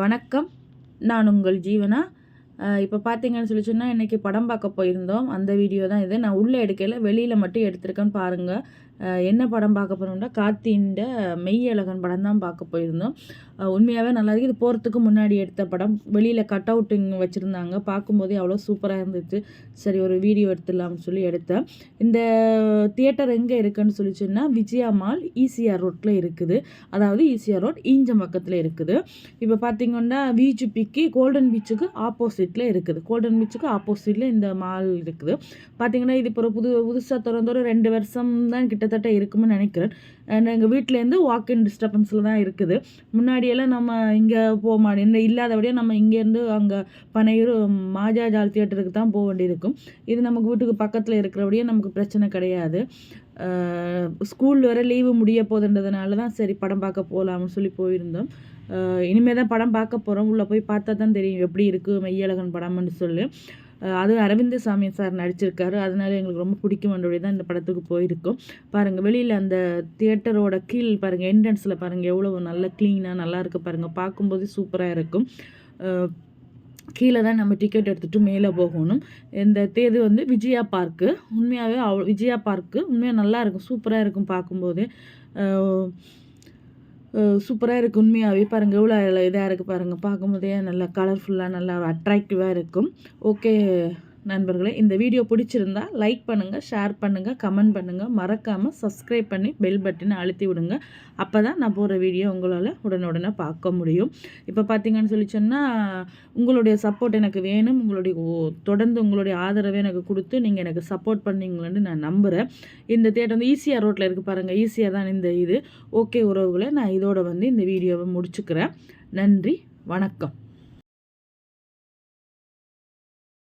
வணக்கம். நான் உங்கள் ஜீவனா. இப்போ பார்த்தீங்கன்னு சொல்லி சொன்னால் இன்றைக்கி படம் பார்க்க போயிருந்தோம். அந்த வீடியோ தான் இது. நான் உள்ளே எடுக்கல வெளியில் மட்டும் எடுத்திருக்கேன்னு பாருங்கள் என்ன படம் பார்க்க போகிறோம்னா கார்த்தின்ற மெய்யழகன் படம் தான் பார்க்க போயிருந்தோம். உண்மையாகவே நல்லா இருக்குது இது போகிறதுக்கு முன்னாடி எடுத்த படம். வெளியில் கட் அவுட்டிங் வச்சுருந்தாங்க. பார்க்கும்போதே அவ்வளோ சூப்பராக இருந்துச்சு. சரி ஒரு வீடியோ எடுத்துடலாம்னு சொல்லி எடுத்தேன். இந்த தியேட்டர் எங்கே இருக்குன்னு சொல்லி சொன்னால் விஜயா மால் ஈசிஆர் ரோட்டில் இருக்குது. அதாவது ஈசிஆர் ரோட் ஈஞ்சம் பக்கத்தில் இருக்குது. இப்போ பார்த்தீங்கன்னா விஜிபிக்கு கோல்டன் பீச்சுக்கு ஆப்போசிட்டில் இருக்குது. கோல்டன் பீச்சுக்கு ஆப்போசிட்டில் இந்த மால் இருக்குது. பார்த்தீங்கன்னா இது இப்போ புது புதுசாக திறந்தோட ரெண்டு வருஷம் தான் கிட்டத்தட்ட இருக்கும்னு நினைக்கிறேன். எங்கள் வீட்டிலேருந்து வாக்கின் டிஸ்டர்பன்ஸில் தான் இருக்குது. முன்னாடியெல்லாம் நம்ம இங்கே போக மாட்டேன் இந்த இல்லாதபடியாக நம்ம இங்கேருந்து அங்கே பனையூர் மாஜா ஜால் தியேட்டருக்கு தான் போக வேண்டியிருக்கும். இது நமக்கு வீட்டுக்கு பக்கத்தில் இருக்கிறபடியே நமக்கு பிரச்சனை கிடையாது. ஸ்கூல் வர லீவு முடிய போதுன்றதுனால தான் சரி படம் பார்க்க போகலாம்னு சொல்லி போயிருந்தோம். இனிமேல் தான் படம் பார்க்க போகிறோம் உள்ளே போய் பார்த்தா தான் தெரியும். எப்படி இருக்குது மெய்யழகன் படம்னு சொல்லி. அது அரவிந்த சாமி சார் நடிச்சிருக்காரு. அதனால எங்களுக்கு ரொம்ப பிடிக்கும் தான் இந்த படத்துக்கு போயிருக்கோம். பாருங்கள் வெளியில் அந்த தியேட்டரோட கீழ் பாருங்கள் என்ட்ரன்ஸில் பாருங்கள் எவ்வளோ நல்ல க்ளீனாக நல்லா இருக்குது பாருங்கள் பார்க்கும்போது சூப்பராக இருக்கும். கீழே தான் நம்ம டிக்கெட் எடுத்துகிட்டு மேலே போகணும். இந்த தேதி வந்து விஜயா பார்க்கு. உண்மையாகவே அவ் விஜயா பார்க்கு உண்மையாக நல்லா இருக்கும் சூப்பராக இருக்கும் பார்க்கும்போது. சூப்பராக இருக்குது உண்மையாகவே பாருங்கள் எவ்வளோ இதாக இருக்குது பாருங்கள் பார்க்கும்போதே நல்லா கலர்ஃபுல்லாக நல்லா அட்ராக்டிவாக இருக்கும். ஓகே நண்பர்களே இந்த வீடியோ பிடிச்சிருந்தா லைக் பண்ணுங்கள் ஷேர் பண்ணுங்கள் கமெண்ட் பண்ணுங்கள் மறக்காமல் சப்ஸ்கிரைப் பண்ணி பெல் பட்டனை அழுத்தி விடுங்க. அப்போ தான் நான் போகிற வீடியோ உங்களால் உடனுடனே பார்க்க முடியும். இப்போ பார்த்தீங்கன்னு சொல்லி சொன்னால் உங்களுடைய சப்போர்ட் எனக்கு வேணும். உங்களுடைய தொடர்ந்து உங்களுடைய ஆதரவை எனக்கு கொடுத்து நீங்கள் எனக்கு சப்போர்ட் பண்ணீங்களேன்னு நான் நம்புகிறேன் இந்த தேட்டர் வந்து ஈஸியாக ரோட்டில் இருக்குது பாருங்கள் ஈஸியாக தான் இந்த இது. ஓகே உறவுகளை நான் இதோட வந்து இந்த வீடியோவை முடிச்சுக்கிறேன். நன்றி வணக்கம்.